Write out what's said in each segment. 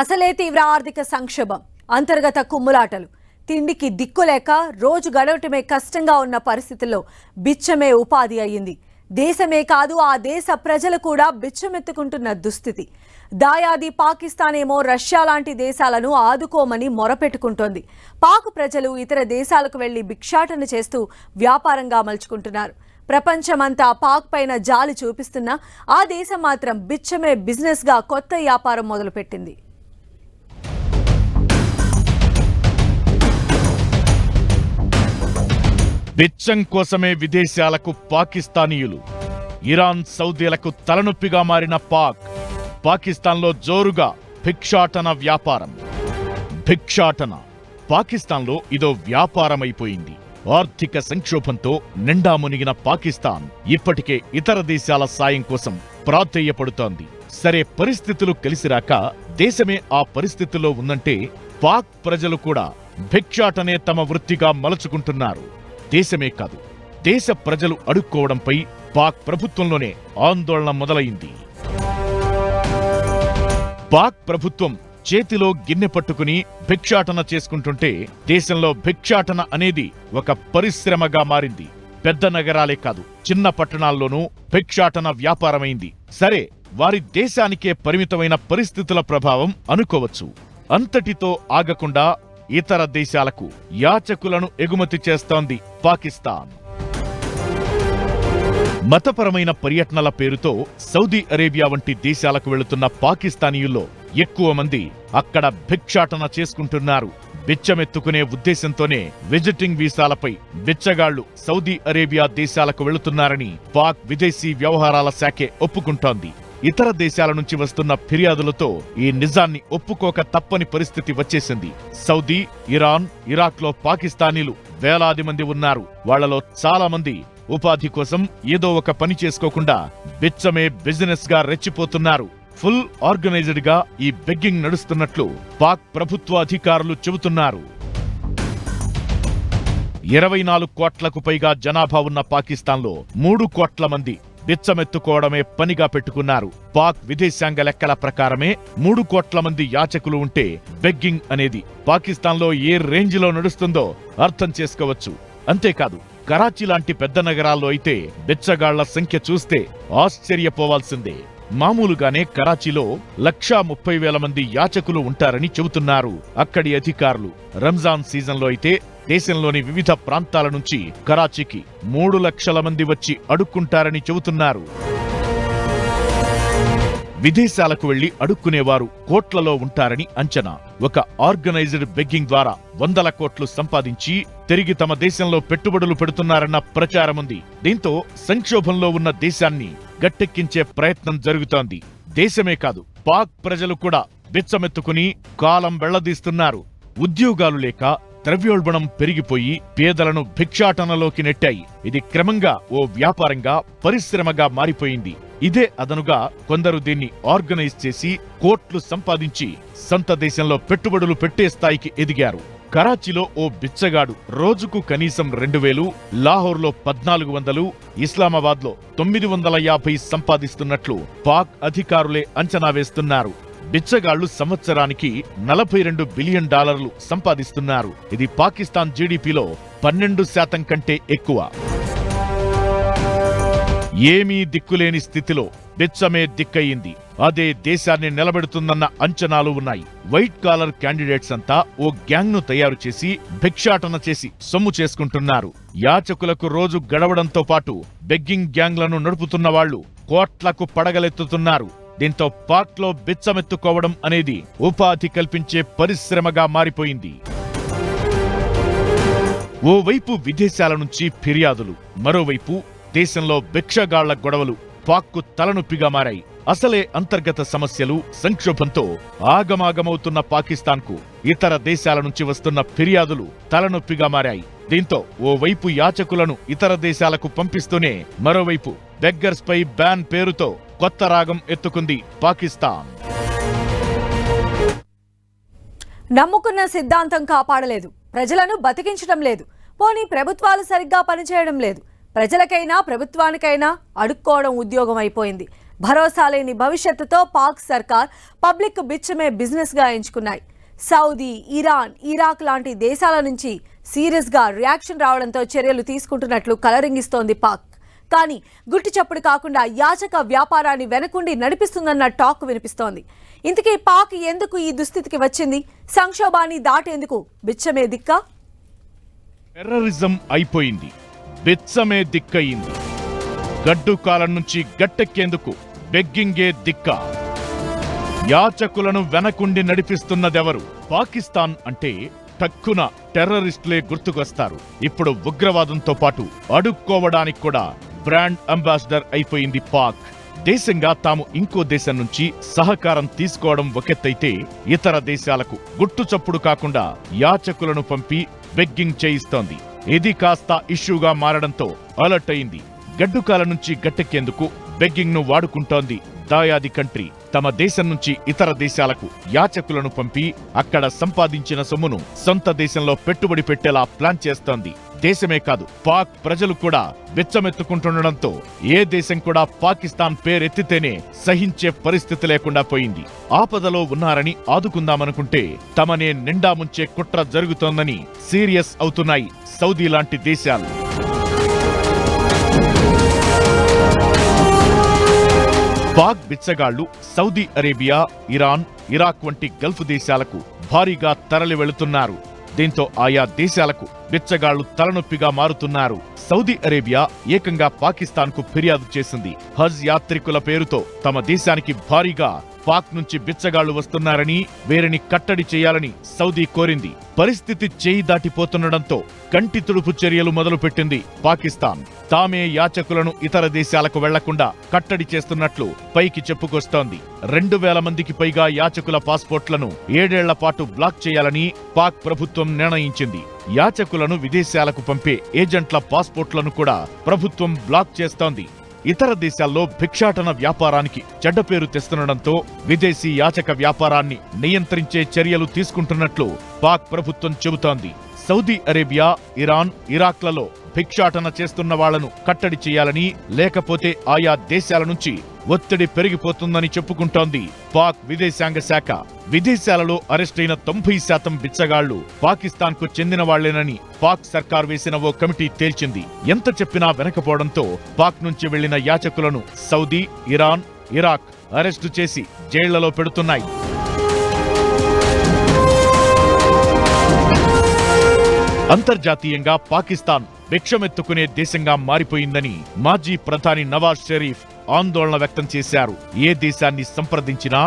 అసలే తీవ్ర ఆర్థిక సంక్షోభం అంతర్గత కుమ్ములాటలు. తిండికి దిక్కులేక రోజు గడవటమే కష్టంగా ఉన్న పరిస్థితుల్లో బిచ్చమే ఉపాధి అయ్యింది. దేశమే కాదు ఆ దేశ ప్రజలు కూడా బిచ్చమెత్తుకుంటున్న దుస్థితి. దాయాది పాకిస్తాన్ ఏమో రష్యా లాంటి దేశాలను ఆదుకోమని మొరపెట్టుకుంటోంది. పాక్ ప్రజలు ఇతర దేశాలకు వెళ్ళి భిక్షాటన చేస్తూ వ్యాపారంగా మలుచుకుంటున్నారు. ప్రపంచమంతా పాక్ పైన జాలి చూపిస్తున్నా ఆ దేశం మాత్రం బిచ్చమే బిజినెస్గా కొత్త వ్యాపారం మొదలుపెట్టింది. బిచ్చం కోసమే విదేశాలకు పాకిస్తానీయులు. ఇరాన్ సౌదీలకు తలనొప్పిగా మారిన పాక్ పాకిస్తాన్లో జోరుగా భిక్షాటన వ్యాపారం. భిక్షాటన. పాకిస్తాన్లో ఇదో వ్యాపారమైపోయింది. ఆర్థిక సంక్షోభంతో నిండా మునిగిన పాకిస్తాన్ ఇప్పటికే ఇతర దేశాల సాయం కోసం ప్రాధేయపడుతోంది. సరే పరిస్థితులు కలిసిరాక దేశమే ఆ పరిస్థితుల్లో ఉందంటే పాక్ ప్రజలు కూడా భిక్షాటనే తమ వృత్తిగా మలుచుకుంటున్నారు. దేశమే కాదు దేశ ప్రజలు అడుక్కోవడంపై పాక్ ప్రభుత్వంలోనే ఆందోళన మొదలైంది. పాక్ ప్రభుత్వం చేతిలో గిన్నె పట్టుకుని భిక్షాటన చేసుకుంటుంటే దేశంలో భిక్షాటన అనేది ఒక పరిశ్రమగా మారింది. పెద్ద నగరాలే కాదు చిన్న పట్టణాల్లోనూ భిక్షాటన వ్యాపారమైంది. సరే వారి దేశానికే పరిమితమైన పరిస్థితుల ప్రభావం అనుకోవచ్చు. అంతటితో ఆగకుండా ఇతర దేశాలకు యాచకులను ఎగుమతి చేస్తోంది పాకిస్తాన్. మతపరమైన పర్యటనల పేరుతో సౌదీ అరేబియా వంటి దేశాలకు వెళుతున్న పాకిస్తానీయుల్లో ఎక్కువ మంది అక్కడ భిక్షాటన చేసుకుంటున్నారు. బిచ్చమెత్తుకునే ఉద్దేశంతోనే విజిటింగ్ వీసాలపై బిచ్చగాళ్ళు సౌదీ అరేబియా దేశాలకు వెళుతున్నారని పాక్ విదేశీ వ్యవహారాల శాఖే ఒప్పుకుంటోంది. ఇతర దేశాల నుంచి వస్తున్న ఫిర్యాదులతో ఈ నిజాన్ని ఒప్పుకోక తప్పని పరిస్థితి వచ్చేసింది. సౌదీ ఇరాన్ ఇరాక్లో పాకిస్తానీలు వేలాది మంది ఉన్నారు. వాళ్ళలో చాలా మంది ఉపాధి కోసం ఏదో ఒక పని చేసుకోకుండా బిచ్చమే బిజినెస్గా రెచ్చిపోతున్నారు. ఫుల్ ఆర్గనైజ్డ్గా ఈ బెగ్గింగ్ నడుస్తున్నట్లు పాక్ ప్రభుత్వ అధికారులు చెబుతున్నారు. ఇరవై నాలుగు కోట్లకు పైగా జనాభా ఉన్న పాకిస్తాన్లో మూడు కోట్ల మంది బిచ్చమెత్తుకోవడమే పనిగా పెట్టుకున్నారు. పాక్ విదేశాంగ లెక్కల ప్రకారమే మూడు కోట్ల మంది యాచకులు ఉంటే బెగ్గింగ్ అనేది పాకిస్తాన్లో ఏ రేంజ్లో నడుస్తుందో అర్థం చేసుకోవచ్చు. అంతేకాదు కరాచీ లాంటి పెద్ద నగరాల్లో అయితే బిచ్చగాళ్ళ సంఖ్య చూస్తే ఆశ్చర్యపోవాల్సిందే. మామూలుగానే కరాచీలో లక్షా ముప్పై వేల మంది యాచకులు ఉంటారని చెబుతున్నారు అక్కడి అధికారులు. రంజాన్ సీజన్లో అయితే దేశంలోని వివిధ ప్రాంతాల నుంచి కరాచీకి మూడు లక్షల మంది వచ్చి అడుక్కుంటారని చెబుతున్నారు. విదేశాలకు వెళ్ళి అడుక్కునేవారు కోట్లలో ఉంటారని అంచనా. ఒక ఆర్గనైజ్డ్ బెగ్గింగ్ ద్వారా వందల కోట్లు సంపాదించి తిరిగి తమ దేశంలో పెట్టుబడులు పెడుతున్నారన్న ప్రచారముంది. దీంతో సంక్షోభంలో ఉన్న దేశాన్ని గట్టెక్కించే ప్రయత్నం జరుగుతోంది. దేశమే కాదు పాక్ ప్రజలు కూడా బిచ్చమెత్తుకుని కాలం వెళ్ళదీస్తున్నారు. ఉద్యోగాలు లేక ద్రవ్యోల్బణం పెరిగిపోయి పేదలను భిక్షాటనలోకి నెట్టాయి. ఇది క్రమంగా ఓ వ్యాపారంగా పరిశ్రమగా మారిపోయింది. ఇదే అదనుగా కొందరు దీన్ని ఆర్గనైజ్ చేసి కోట్లు సంపాదించి సొంత దేశంలో పెట్టుబడులు పెట్టే స్థాయికి ఎదిగారు. కరాచీలో ఓ బిచ్చగాడు రోజుకు కనీసం రెండు వేలు లాహోర్లో పద్నాలుగు వందలు ఇస్లామాబాద్లో తొమ్మిది వందల యాభై సంపాదిస్తున్నట్లు పాక్ అధికారులే అంచనా వేస్తున్నారు. బిచ్చగాళ్ళు సంవత్సరానికి నలభై రెండు బిలియన్ డాలర్లు సంపాదిస్తున్నారు. ఇది పాకిస్తాన్ జీడిపిలో పన్నెండు శాతం కంటే ఎక్కువ. ఏమీ దిక్కులేని స్థితిలో బిచ్చమే దిక్కయింది. అదే దేశాన్ని నిలబెడుతుందన్న అంచనాలు ఉన్నాయి. వైట్ కాలర్ క్యాండిడేట్స్ అంతా ఓ గ్యాంగ్ను తయారు చేసి భిక్షాటన చేసి సొమ్ము చేసుకుంటున్నారు. యాచకులకు రోజు గడవడంతో పాటు బెగ్గింగ్ గ్యాంగ్లను నడుపుతున్న వాళ్ళు కోట్లకు పడగలెత్తుతున్నారు. దీంతో పార్క్లో బిచ్చమెత్తుకోవడం అనేది ఉపాధి కల్పించే పరిశ్రమగా మారిపోయింది. ఓవైపు విదేశాల నుంచి ఫిర్యాదులు మరోవైపు దేశంలో భిక్షగాళ్ళ గొడవలు పాక్కు తలనొప్పిగా మారాయి. అసలే అంతర్గత సమస్యలు సంక్షోభంతో ఆగమాగమవుతున్న పాకిస్తాన్కు ఇతర దేశాల నుంచి వస్తున్న ఫిర్యాదులు తలనొప్పిగా మారాయి. దీంతో ఓవైపు యాచకులను ఇతర దేశాలకు పంపిస్తూనే మరోవైపు బెగ్గర్స్పై బ్యాన్ పేరుతో కొత్త రాగం ఎత్తుకుంది పాకిస్తాన్. నమ్ముకున్న సిద్ధాంతం కాపాడలేదు. ప్రజలను బతికించడం లేదు. పోనీ ప్రభుత్వాలు సరిగ్గా పనిచేయడం లేదు. ప్రజలకైనా ప్రభుత్వానికైనా అడుక్కోవడం ఉద్యోగం అయిపోయింది భరోసా లేని భవిష్యత్తుతో పాక్ సర్కార్ పబ్లిక్ బిచ్చమే బిజినెస్గా ఎంచుకున్నాయి. సౌదీ ఇరాన్ ఇరాక్ లాంటి దేశాల నుంచి సీరియస్గా రియాక్షన్ రావడంతో చర్యలు తీసుకుంటున్నట్లు కలరింగిస్తోంది పాక్. కానీ గుట్టు చప్పుడు కాకుండా యాచక వ్యాపారాన్ని వెనకుండి నడిపిస్తుందన్న టాక్ వినిపిస్తోంది. ఇంతకీ పాక్ ఎందుకు ఈ దుస్థితికి వచ్చింది? సంక్షోభాన్ని దాటేందుకు బిచ్చమే దిక్క? టెర్రరిజం అయిపోయింది. బిచ్చమే దిక్కయింది. గడ్డు కాలం నుంచి గట్టెక్కేందుకు బెగ్గింగే దిక్క. యాచకులను వెనకుండి నడిపిస్తున్నదెవరు? పాకిస్తాన్ అంటే టక్కున టెర్రరిస్టులే గుర్తుకొస్తారు. ఇప్పుడు ఉగ్రవాదంతో పాటు అడుక్కోవడానికి కూడా బ్రాండ్ అంబాసిడర్ అయిపోయింది పాక్. దేశంగా తాము ఇంకో దేశం నుంచి సహకారం తీసుకోవడం ఒకెత్తైతే ఇతర దేశాలకు గుట్టు చప్పుడు కాకుండా యాచకులను పంపి బెగ్గింగ్ చేయిస్తోంది. ఇది కాస్త ఇష్యూగా మారడంతో అలర్ట్ అయింది. గడ్డుకాల నుంచి గట్టెక్కేందుకు బెగ్గింగ్ను వాడుకుంటోంది దాయాది కంట్రీ. తమ దేశం నుంచి ఇతర దేశాలకు యాచకులను పంపి అక్కడ సంపాదించిన సొమ్మును సొంత దేశంలో పెట్టుబడి పెట్టేలా ప్లాన్ చేస్తోంది. దేశమే కాదు పాక్ ప్రజలు కూడా వెచ్చమెత్తుకుంటుండడంతో ఏ దేశం కూడా పాకిస్తాన్ పేరెత్తితేనే సహించే పరిస్థితి లేకుండా పోయింది. ఆపదలో ఉన్నారని ఆదుకుందామనుకుంటే తమనే నిండా ముంచే కుట్ర జరుగుతోందని సీరియస్ అవుతున్నాయి సౌదీ లాంటి దేశాలు. పాక్ బిచ్చగాళ్ళు సౌదీ అరేబియా ఇరాన్ ఇరాక్ వంటి గల్ఫ్ దేశాలకు భారీగా తరలి వెళుతున్నారు. దీంతో ఆయా దేశాలకు బిచ్చగాళ్ళు తలనొప్పిగా మారుతున్నారు. సౌదీ అరేబియా ఏకంగా పాకిస్తాన్కు ఫిర్యాదు చేసింది. హజ్ యాత్రికుల పేరుతో తమ దేశానికి భారీగా పాక్ నుంచి బిచ్చగాళ్ళు వస్తున్నారని వీరిని కట్టడి చేయాలని సౌదీ కోరింది. పరిస్థితి చేయి దాటిపోతుండడంతో కంటి తుడుపు చర్యలు మొదలుపెట్టింది పాకిస్తాన్. తామే యాచకులను ఇతర దేశాలకు వెళ్ళకుండా కట్టడి చేస్తున్నట్లు పైకి చెప్పుకొస్తోంది. రెండు వేల మందికి పైగా యాచకుల పాస్పోర్ట్లను ఏడేళ్ళ పాటు బ్లాక్ చేయాలని పాక్ ప్రభుత్వం నిర్ణయించింది. యాచకులను విదేశాలకు పంపే ఏజెంట్ల పాస్పోర్ట్లను కూడా ప్రభుత్వం బ్లాక్ చేస్తోంది. ఇతర దేశాల్లో భిక్షాటన వ్యాపారానికి చెడ్డ పేరు తెస్తుండడంతో విదేశీ యాచక వ్యాపారాన్ని నియంత్రించే చర్యలు తీసుకుంటున్నట్లు పాక్ ప్రభుత్వం చెబుతోంది. సౌదీ అరేబియా ఇరాన్ ఇరాక్లలో భిక్షాటన చేస్తున్న వాళ్ళను కట్టడి చేయాలని లేకపోతే ఆయా దేశాల నుంచి ఒత్తిడి పెరిగిపోతుందని చెప్పుకుంటోంది పాక్ విదేశాంగ శాఖ. విదేశాలలో అరెస్టైన తొంభై శాతం బిచ్చగాళ్ళు పాకిస్తాన్కు చెందిన వాళ్ళేనని పాక్ సర్కార్ వేసిన ఓ కమిటీ తేల్చింది. ఎంత చెప్పినా వెనకపోవడంతో పాక్ నుంచి వెళ్ళిన యాచకులను సౌదీ ఇరాన్ ఇరాక్ అరెస్టు చేసి జైళ్ళలో పెడుతున్నాయి. అంతర్జాతీయంగా పాకిస్తాన్ భిక్షమెత్తుకునే దేశంగా మారిపోయిందని మాజీ ప్రధాని నవాజ్ షరీఫ్ ఆందోళన వ్యక్తం చేశారు. ఏ దేశాన్ని సంప్రదించినా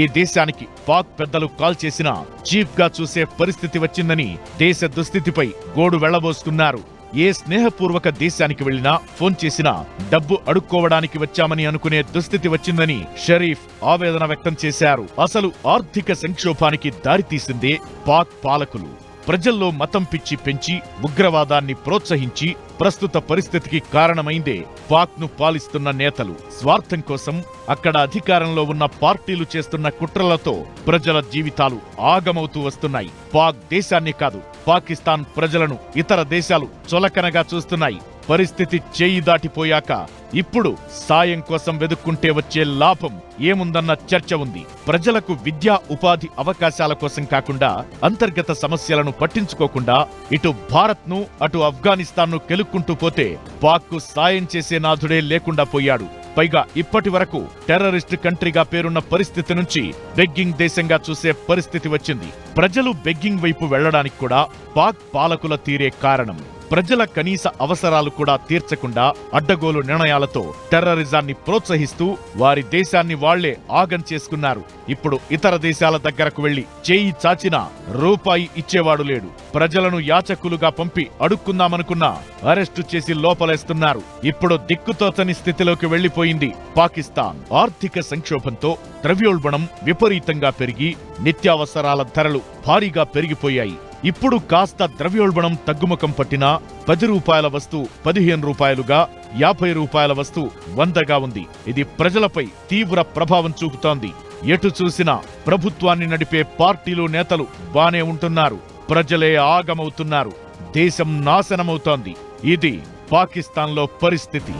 ఏ దేశానికి పాక్ పెద్దలు కాల్ చేసినా చీఫ్గా చూసే పరిస్థితి వచ్చిందని దేశ దుస్థితిపై గోడు వెళ్ళబోస్తున్నారు. ఏ స్నేహపూర్వక దేశానికి వెళ్ళినా ఫోన్ చేసినా డబ్బు అడుక్కోవడానికి వచ్చామని అనుకునే దుస్థితి వచ్చిందని షరీఫ్ ఆవేదన వ్యక్తం చేశారు. అసలు ఆర్థిక సంక్షోభానికి దారితీసిందే పాక్ పాలకులు. ప్రజల్లో మతం పిచ్చి పెంచి ఉగ్రవాదాన్ని ప్రోత్సహించి ప్రస్తుత పరిస్థితికి కారణమైందే పాక్ను పాలిస్తున్న నేతలు. స్వార్థం కోసం అక్కడ అధికారంలో ఉన్న పార్టీలు చేస్తున్న కుట్రలతో ప్రజల జీవితాలు ఆగమవుతూ వస్తున్నాయి. పాక్ దేశాన్ని కాదు పాకిస్తాన్ ప్రజలను ఇతర దేశాలు చొలకనగా చూస్తున్నాయి. పరిస్థితి చేయి దాటిపోయాక ఇప్పుడు సాయం కోసం వెదుక్కుంటే వచ్చే లాభం ఏముందన్న చర్చ ఉంది. ప్రజలకు విద్యా ఉపాధి అవకాశాల కోసం కాకుండా అంతర్గత సమస్యలను పట్టించుకోకుండా ఇటు భారత్ను అటు ఆఫ్ఘనిస్తాన్ను కెలుక్కుంటూ పోతే పాక్కు సాయం చేసే నాథుడే లేకుండా పోయాడు. పైగా ఇప్పటి వరకు టెర్రరిస్ట్ కంట్రీగా పేరున్న పరిస్థితి నుంచి బెగ్గింగ్ దేశంగా చూసే పరిస్థితి వచ్చింది. ప్రజలు బెగ్గింగ్ వైపు వెళ్ళడానికి కూడా పాక్ పాలకుల తీరే కారణం. ప్రజల కనీస అవసరాలు కూడా తీర్చకుండా అడ్డగోలు నిర్ణయాలతో టెర్రరిజాన్ని ప్రోత్సహిస్తూ వారి దేశాన్ని వాళ్ళే ఆగం చేసుకున్నారు. ఇప్పుడు ఇతర దేశాల దగ్గరకు వెళ్ళి చేయి చాచినా రూపాయి ఇచ్చేవాడు లేడు. ప్రజలను యాచకులుగా పంపి అడుక్కుందామనుకున్నా అరెస్టు చేసి లోపలేస్తున్నారు. ఇప్పుడు దిక్కుతోచని స్థితిలోకి వెళ్ళిపోయింది పాకిస్తాన్. ఆర్థిక సంక్షోభంతో ద్రవ్యోల్బణం విపరీతంగా పెరిగి నిత్యావసరాల ధరలు భారీగా పెరిగిపోయాయి. ఇప్పుడు కాస్త ద్రవ్యోల్బణం తగ్గుముఖం పట్టినా పది రూపాయల వస్తువు పదిహేను రూపాయలుగా యాభై రూపాయల వస్తువు వందగా ఉంది. ఇది ప్రజలపై తీవ్ర ప్రభావం చూపుతోంది. ఎటు చూసినా ప్రభుత్వాన్ని నడిపే పార్టీలు నేతలు బానే ఉంటున్నారు. ప్రజలే ఆగమవుతున్నారు. దేశం నాశనమవుతోంది. ఇది పాకిస్తాన్లో పరిస్థితి.